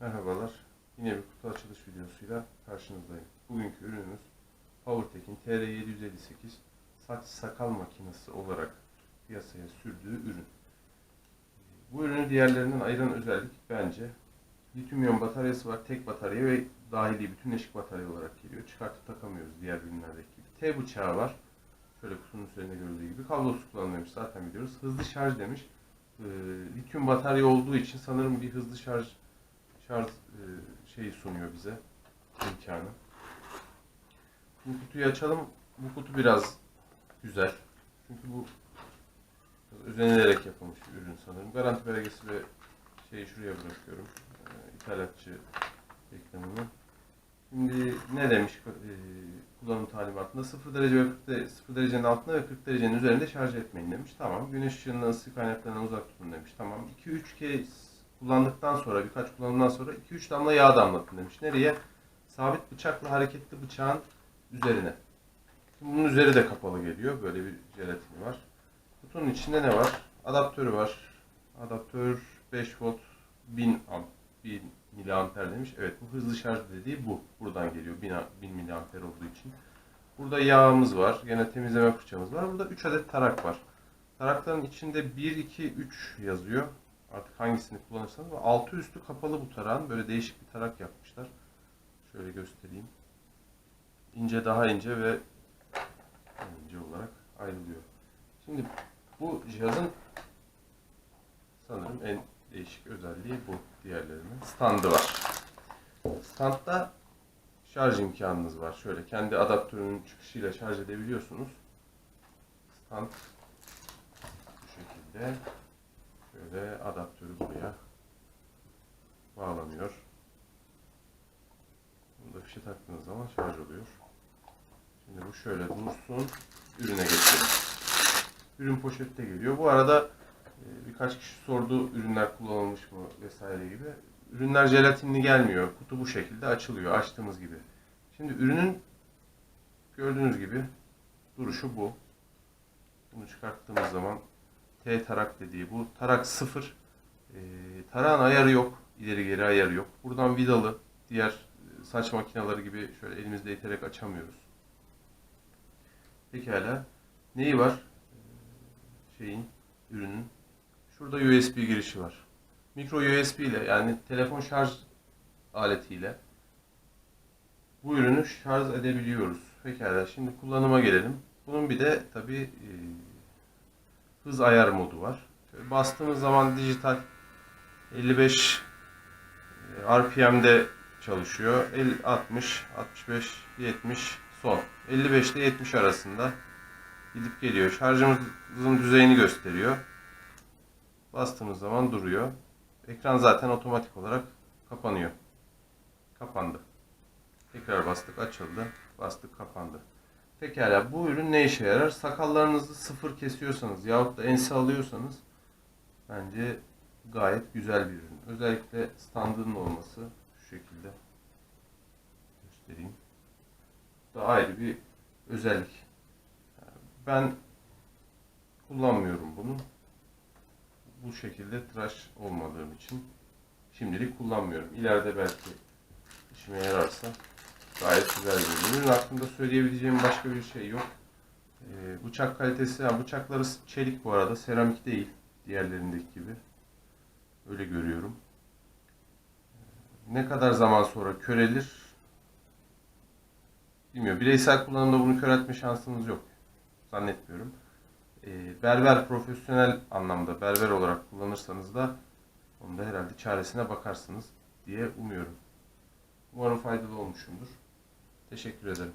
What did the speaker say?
Merhabalar. Yine bir kutu açılış videosuyla karşınızdayım. Bugünkü ürünümüz PowerTech'in TR758 saç sakal makinesi olarak piyasaya sürdüğü ürün. Bu ürünü diğerlerinden ayıran özellik bence lityum bataryası var. Tek batarya ve dahili bütünleşik batarya olarak geliyor. Çıkartıp takamıyoruz diğer ürünlerdeki gibi. T bıçağı var. Şöyle kutunun üzerinde görüldüğü gibi. Kablosuz kullanılmış zaten biliyoruz. Hızlı şarj demiş. Ee, lityum batarya olduğu için sanırım bir hızlı şarj şarj e, şeyi sunuyor bize imkanı. Şimdi kutuyu açalım. Bu kutu biraz güzel. Çünkü bu özenilerek yapılmış bir ürün sanırım. Garanti belgesi ve şeyi şuraya bırakıyorum. E, ithalatçı reklamını. Şimdi ne demiş e, kullanım talimatında? 0 derece ve 40 de- 0 derecenin altında ve 40 derecenin üzerinde şarj etmeyin demiş. Tamam. Güneş ışığından ısı kaynaklarından uzak tutun demiş. Tamam. 2-3 kez kullandıktan sonra birkaç kullanımdan sonra 2-3 damla yağ damlatın demiş. Nereye? Sabit bıçakla hareketli bıçağın üzerine. Şimdi bunun üzeri de kapalı geliyor. Böyle bir jelatini var. Kutunun içinde ne var? Adaptörü var. Adaptör 5 volt 1000 amp 1000 miliamper demiş. Evet bu hızlı şarj dediği bu. Buradan geliyor 1000, a- 1000 miliamper olduğu için. Burada yağımız var. Yine temizleme fırçamız var. Burada 3 adet tarak var. Tarakların içinde 1, 2, 3 yazıyor. Artık hangisini kullanırsanız. Altı üstü kapalı bu tarağın. Böyle değişik bir tarak yapmışlar. Şöyle göstereyim. İnce daha ince ve ince olarak ayrılıyor. Şimdi bu cihazın sanırım en değişik özelliği bu diğerlerinin. Standı var. Standda şarj imkanınız var. Şöyle kendi adaptörünün çıkışıyla şarj edebiliyorsunuz. Stand bu şekilde. Şöyle adaptörü buraya bağlanıyor. Bunu da fişe taktığınız zaman şarj oluyor. Şimdi bu şöyle dursun. Ürüne geçelim. Ürün poşette geliyor. Bu arada e, birkaç kişi sordu ürünler kullanılmış mı vesaire gibi. Ürünler jelatinli gelmiyor. Kutu bu şekilde açılıyor. Açtığımız gibi. Şimdi ürünün gördüğünüz gibi duruşu bu. Bunu çıkarttığımız zaman T tarak dediği bu. Tarak sıfır. E, tarağın ayarı yok. İleri geri ayarı yok. Buradan vidalı. Diğer e, saç makineleri gibi şöyle elimizle iterek açamıyoruz. Pekala. Neyi var? Ee, Şeyin, ürünün. Şurada USB girişi var. Mikro USB ile yani telefon şarj aletiyle bu ürünü şarj edebiliyoruz. Pekala. Şimdi kullanıma gelelim. Bunun bir de tabi e, hız ayar modu var. Bastığımız zaman dijital 55 e, RPM'de çalışıyor. 50, 60, 65, 70 son. 55 ile 70 arasında gidip geliyor. Şarjımızın düzeyini gösteriyor. Bastığımız zaman duruyor. Ekran zaten otomatik olarak kapanıyor. Kapandı. Tekrar bastık açıldı. Bastık kapandı. Pekala bu ürün ne işe yarar? Sakallarınızı sıfır kesiyorsanız yahut da ense alıyorsanız bence gayet güzel bir ürün. Özellikle standının olması şu şekilde göstereyim. Da ayrı bir özellik. Ben kullanmıyorum bunu. Bu şekilde tıraş olmadığım için şimdilik kullanmıyorum. İleride belki işime yararsa gayet güzel bir ürün. Hakkında söyleyebileceğim başka bir şey yok. Ee, bıçak kalitesi, ha, bıçakları çelik bu arada, seramik değil diğerlerindeki gibi. Öyle görüyorum. Ne kadar zaman sonra körelir bilmiyorum. Bireysel kullanımda bunu köreltme şansınız yok. Zannetmiyorum. Ee, berber profesyonel anlamda berber olarak kullanırsanız da onda herhalde çaresine bakarsınız diye umuyorum. Umarım faydalı olmuşumdur. Teşekkür ederim.